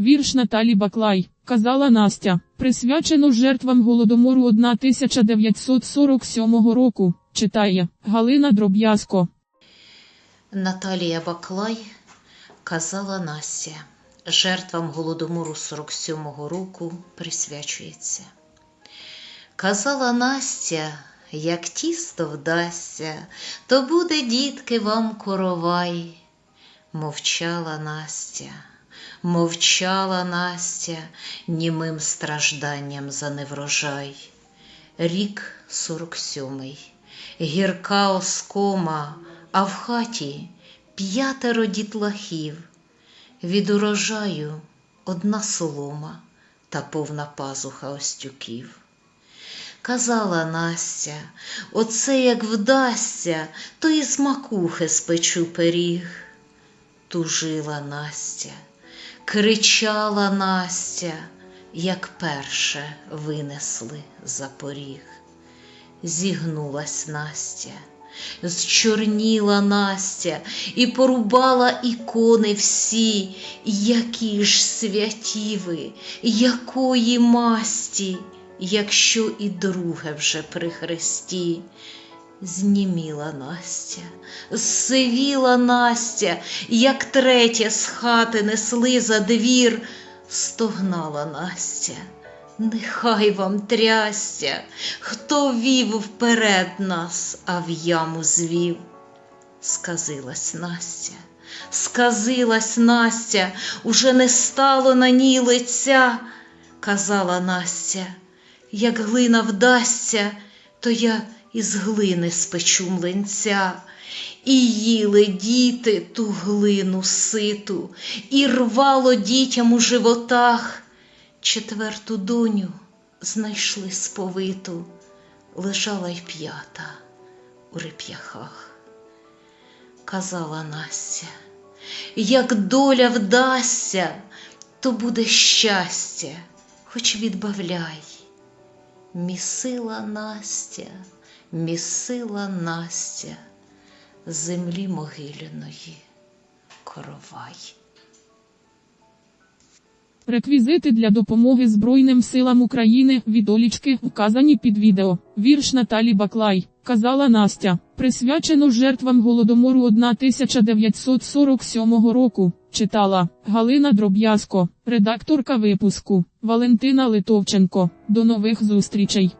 Вірш Наталі Баклай, казала Настя, присвячено жертвам голодомору 1947 року, читає Галина Дроб'язко. Наталія Баклай казала Настя, жертвам голодомору 47-го року присвячується. Казала Настя, як тісто вдасться, то буде, дітки, вам коровай. Мовчала Настя, мовчала Настя німим стражданням за неврожай. Рік сорок сьомий, гірка оскома, а в хаті п'ятеро дітлахів. Від урожаю одна солома та повна пазуха остюків. Казала Настя, оце як вдасться, то і з макухи спечу пиріг. Тужила Настя, кричала Настя, як перше винесли за поріг. Зігнулась Настя, зчорніла Настя і порубала ікони всі, які ж святі ви, якої масті, якщо і друге вже при хресті. Зніміла Настя, зсивіла Настя, як третє з хати несли за двір, стогнала Настя. Нехай вам трясся, хто вів вперед нас, а в яму звів. Сказилась Настя, сказилась Настя, уже не стало на ній лиця. Казала Настя, як глина вдасться, то я із глини спечу млинця. І їли діти ту глину ситу, і рвало дітям у животах. Четверту доню знайшли сповиту, лежала й п'ята у реп'яхах. Казала Настя, як доля вдасться, то буде щастя, хоч відбавляй. Місила Настя, місила Настя землі могиляної коровай. Реквізити для допомоги Збройним силам України відолічки вказані під відео. Вірш Наталі Баклай, казала Настя, присвячено жертвам голодомору 1947 року, читала Галина Дроб'язко, редакторка випуску Валентина Литовченко. До нових зустрічей.